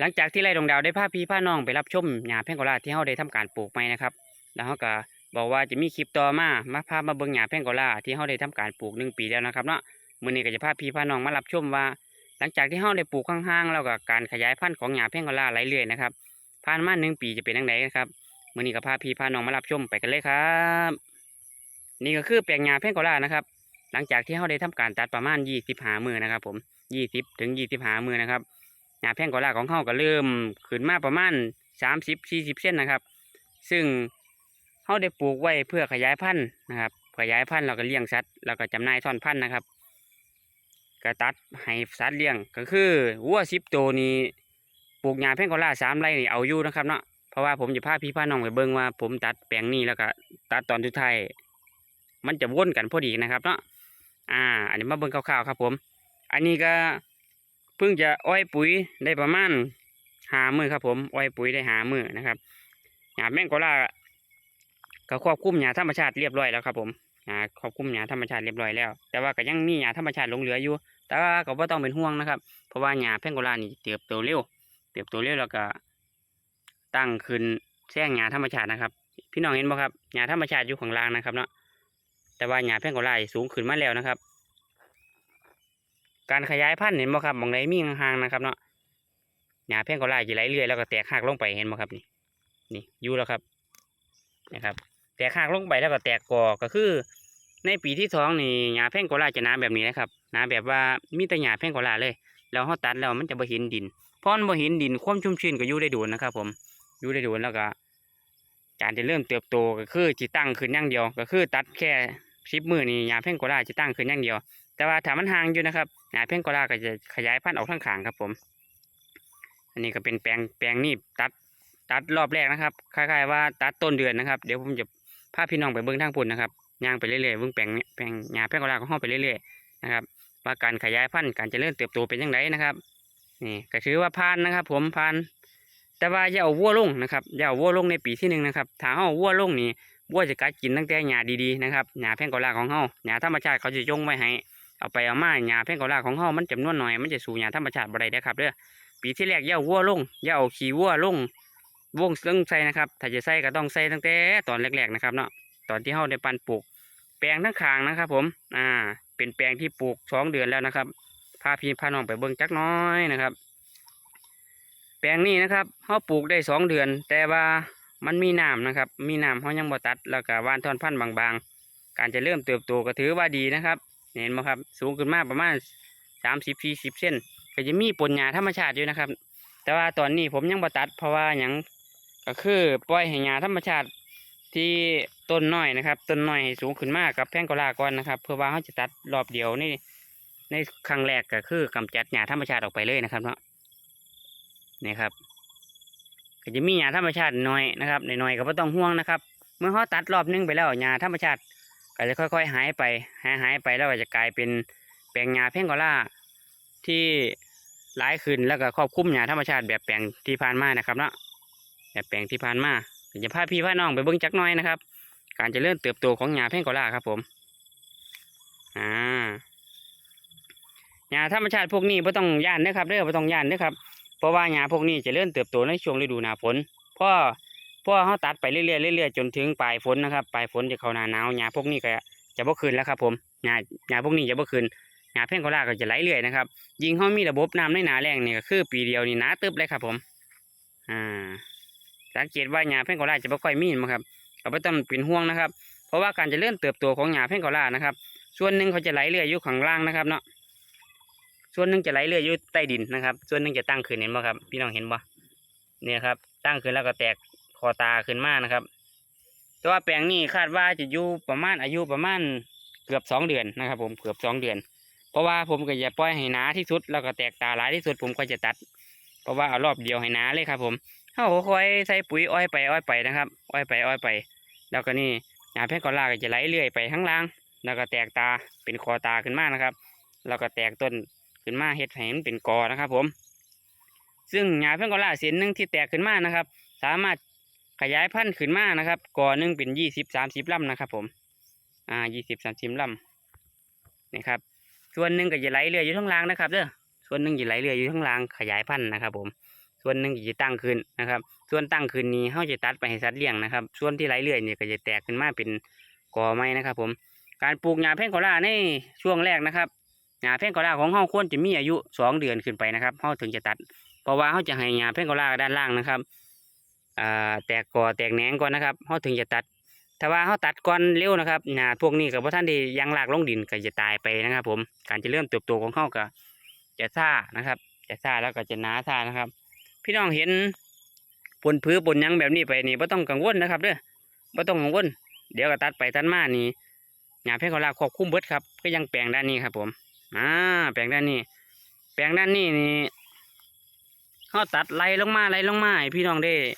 หลังจากที่ไร่ดงดาวได้พาพี่พาน้องไปรับชมหญ้าแพงโกลาที่เฮาได้ทำการปลูกใหม่นะครับ แล้วเฮาก็บอกว่าจะมีคลิปต่อมามาพามาเบิ่งหญ้าแพงโกลาที่เฮาได้ทำการปลูกหนึ่งปีแล้วนะครับเนาะมื้อนี้ก็จะพาพี่พาน้องมารับชมว่า หลังจากที่เฮาได้ปลูกข้างๆ แล้วก็การขยายพันธุ์ของหญ้าแพงโกลาไหลเรื่อยนะครับผ่านมาหนึ่งปีจะเป็นจังไดนะครับมื้อนี้ก็พาพี่พาน้องมารับชมไปกันเลยครับ นี่ก็คือแปลงหญ้าแพงโกลานะครับ หลังจากที่เฮาได้ทำการตัดประมาณ25มื้อนะครับ ผม20ถึง25มื้อนะครับ หญ้าแพงโกลาของเขาก็เริ่มขึ้นมาประมาณสามสิบสี่สิบเส้นนะครับ ซึ่งเขาได้ปลูกไว้เพื่อขยายพันธุ์นะครับ ขยายพันธุ์เราก็เลี้ยงสัตว์แล้วก็จำหน่ายท่อนพันธุ์นะครับก็ตัดให้สัตว์เลี้ยงก็คือวัวสิบตัวนี้ปลูกหญ้าแพงโกลาสามไร่นี่เอาอยู่นะครับเนาะเพราะว่าผมจะพาพี่พาน้องไปเบิ่งว่าผมตัดแปลงนี้แล้วก็ตัดตอนทุดท้ายมันจะวนกันพอดีนะครับเนาะอ่า อันนี้มาเบิ่งคร่าวๆครับผม อันนี้ก็ เพิ่งจะอ้อยปุ๋ยได้ประมาณหามือครับผมอ้อยปุ๋ยได้หามือนะครับหญ้าแมงโกล่าก็ควบคุมหญ้าธรรมชาติเรียบร้อยแล้วครับผมหญ้าควบคุมหญ้าธรรมชาติเรียบร้อยแล้ว แต่ว่าก็ยังมีหญ้าธรรมชาติหลงเหลืออยู่ แต่ว่าก็บ่ต้องเป็นห่วงนะครับ เพราะว่าหญ้าแพงโกล่านี่เติบโตเร็ว เติบโตเร็วแล้วก็ ตั้งขึ้นแซงหญ้าธรรมชาตินะครับ พี่น้องเห็นบ่ครับหญ้าธรรมชาติอยู่ข้างล่างนะครับเนาะแต่ว่าหญ้าแพงโกล่าสูงขึ้นมาแล้วนะครับ การขยายพันธุ์เห็นบ่ครับมองใดมีห่างๆนะครับเนาะหญ้าแพงโกลาจะไหลเรื่อยแล้วก็แตกหักลงไปเห็นบ่ครับนี่นี่อยู่แล้วครับนะครับแตกหักลงไปแล้วก็แตกกอก็คือ ในปีที่สองนี่หญ้าแพงโกลาจะหนาแบบนี้นะครับหนาแบบว่ามีแต่หญ้าแพงโกลาเลย แล้วเฮาตัดแล้วมันจะบ่ห็นดินเพราะมันบ่ห็นดินความชุ่มชื้นก็อยู่ได้โดนนะครับ ผมอยู่ได้โดนแล้วก็การจะเริ่มเติบโตก็คือจิตั้งขึ้นอย่างเดียว ก็คือ ตัดแค่สิบมือนี่หญ้าแพงโกลาจะตั้งขึ้นอย่างเดียว แต่ว่าถ้ามันห่างอยู่นะครับหญ้าแพงโกลาก็จะขยายพันธุ์ออกข้างขางครับผม อันนี้ก็เป็นแปลงแปลงนี่ตัดตัดรอบแรกนะครับคล้ายๆว่าตัดต้นเดือนนะครับ เดี๋ยวผมจะพาพี่น้องไปเบิ้งทางพุ่นนะครับย่างไปเรื่อยๆเบิ้งแปลงแปลงหญ้าแพงโกลาของเฮาไปเรื่อยๆนะครับว่าการขยายพันธุ์การเจริญเติบโตเป็นยังไงนะครับนี่ก็ถือว่าผ่านนะครับ ผมผ่านแต่ว่าอย่าเอาวัวลงนะครับอย่าเอาวัวลงในปีที่หนึ่งนะครับถ้าเอาวัวลงนี่วัวจะกัดกินตั้งแต่หญ้าดีๆนะครับหญ้าแพงโกลาของเฮาหญ้าธรรมชาติเขาจะยงไว้ให้ เอาไปเอามาหญ้าแพงโกลาของเฮามันจำนวนหน้อยมันจะสู่หญ้าธรรมชาติบ่ได้เด้อครับเด้อปีที่แรกอย่าวัวลงอย่าเอาขี้วัวลงวงซึ่งใส่นะครับ ถ้าจะใส่ก็ต้องใส่ตั้งแต่ตอนแรกๆนะครับเนาะตอนที่เฮาได้ปันปลูก แปลงทั้งคางนะครับ ผม อ่า เป็นแปลงที่ปลูกสองเดือนแล้วนะครับพาพี่พาน้องไปเบิ่งจักน้อยนะครับ แปลงนี้นะครับเขาปลูกได้สองเดือน แต่ว่ามันมีน้ำนะครับ มีน้ำเขายังบ่ตัด แล้วก็ว่านท่อนพันธุ์บางๆ การจะเริ่มเติบโตก็ถือว่าดีนะครับ เห็นไหมครับ สูงขึ้นมาประมาณสามสิบสี่สิบเซนก็จะมีปนหญ้าธรรมชาติอยู่นะครับ แต่ว่าตอนนี้ผมยังบ่ตัดเพราะว่าหยังก็คือปล่อยให้หญ้าธรรมชาติที่ต้นน้อยนะครับต้นน้อยให้สูงขึ้นมากกับแพงกลาก่อนนะครับ เพื่อว่าเขาจะตัดรอบเดียวนี่ในครั้งแรกก็คือกำจัดหญ้าธรรมชาติออกไปเลยนะครับเนาะนี่ครับก็จะมีหญ้าธรรมชาติน้อยนะครับน้อยๆก็ไม่ต้องห่วงนะครับ เมื่อเขาตัดรอบนึงไปแล้วหญ้าธรรมชาติ ก็จะค่อยๆหายไปหายหายไปแล้วก็จะกลายเป็นแปลงหญ้าแพงโกลาที่หลายขึ้นแล้วก็ครอบคลุมหญ้าธรรมชาติแบบแปลงที่ผ่านมานะครับเนาะแบบแปลงที่ผ่านมาก็จะพาพี่พาน้องไปเบิ้งจักน้อยนะครับ การจะเริ่มเติบโตของหญ้าแพงโกลาครับผมอ่าหญ้าธรรมชาติพวกนี้ไม่ต้องย่านนะครับเด้อไม่ต้องย่านนะครับเพราะว่าหญ้าพวกนี้จะเริ่มเติบโตในช่วงฤดูหนาฝนเพอ พอเขาตัดไปเรื่อยๆเรื่อยๆจนถึงปลายฝนนะครับปลายฝนจะเข้าหน้าหนาวหญ้าพวกนี้ก็จะบ่คืนแล้วครับผมหญ้าหญ้าพวกนี้จะบ่คืนหญ้าแพงโกลาก็จะไหลเรื่อยนะครับยิงเขามีระบบน้ำในหนาแรงนี่ก็คือ ปีเดียวนี่หนาตึบเลยครับผมอ่าสังเกตว่าหญ้าแพงโกลาจะบ่ค่อยมีมั้งครับก็ไม่ต้องเป็นห่วงนะครับ เพราะว่าการจะเริ่มเติบโตของหญ้าแพงโกลานะครับ ส่วนหนึ่งเขาจะไหลเรื่อยอยู่ข้างล่างนะครับเนาะส่วนหนึ่งจะไหลเรื่อยอยู่ใต้ดินนะครับ ส่วนหนึ่งจะตั้งขึ้นเห็นบ่ครับ พี่น้องเห็นบ่เนี่ยครับตั้งขึ้นแล้วก็แตก คอตาขึ้นมานะครับ แต่ว่าแปลงนี้คาดว่าจะอยู่ประมาณอายุประมาณเกือบสองเดือนนะครับ ผมเกือบสองเดือน เพราะว่าผมก็จะปล่อยให้หนาที่สุดแล้วก็แตกตาหลายที่สุดผมก็จะตัด เพราะว่าเอารอบเดียวให้หนาเลยครับ ผมเขาค่อยใส่ปุ๋ยอ้อยไปอ้อยไปนะครับ อ้อยไปอ้อยไป แล้วก็นี่หญ้าแพงกอลาก็จะไหลเรื่อยไปข้างล่าง แล้วก็แตกตาเป็นคอตาขึ้นมานะครับ แล้วก็แตกต้นขึ้นมาเห็ดให้มันเป็นกอนะครับ ผม ซึ่งหญ้าเพ่งกอล่าเส้นหนึ่งที่แตกขึ้นมานะครับ สามารถ ขยายพันธุ์ขึ้นมานะครับกอหนึ่งเป็นยี่สิบสามสิบลำนะครับ ผม อ่ายี่สิบสามสิบลำนะครับ ส่วนหนึ่งก็จะไหลเรืออยู่ข้างล่างนะครับเด้อส่วนหนึ่งจะไหลเรืออยู่ข้างล่างขยายพันธุ์นะครับ ผม ส่วนหนึ่งจะตั้งขึ้นนะครับ ส่วนตั้งขึ้นนี้เฮาจะตัดไปให้สัตว์เลี้ยงนะครับ ส่วนที่ไหลเลื่อยนี่ยก็จะแตกขึ้นมาเป็นกอไม้นะครับ ผม การปลูกหญ้าแพ่งโกลาในช่วงแรกนะครับหญ้าแพ่งโกลาของเฮาควรจะมีอายุสองเดือนขึ้นไปนะครับเฮาถึงจะตัด เพราะว่าเฮาจะให้หญ้าแพ่งโกลาด้านล่างนะครับ อ่าแตกก่อแตกแหนงก่อนนะครับเฮาถึงจะตัด ถ้าว่าเขาตัดก่อนเร็วนะครับหญ้าพวกนี้กับพว่าท่านได้ยังรากลงดินก็จะตายไปนะครับ ผมการจะเริ่มเติบโตของเขาก็จะซ่านะครับ จะซ่าแล้วก็จะหนาซ่านะครับ พี่น้องเห็นปนพื้นปนยังแบบนี้ไปนี่ไม่ต้องกังวลนะครับเด้อไม่ต้องกังวลเดี๋ยวก็ตัดไปตัดมานี่หญ้าเพชรกลาควบคุมเบิดครับก็ยังแปลงด้านนี้ครับ ผมอ่าแปลงด้านนี้ แปลงด้านนี้นี่เขาตัดไล่ลงมาไล่ลงมาพี่น้องได้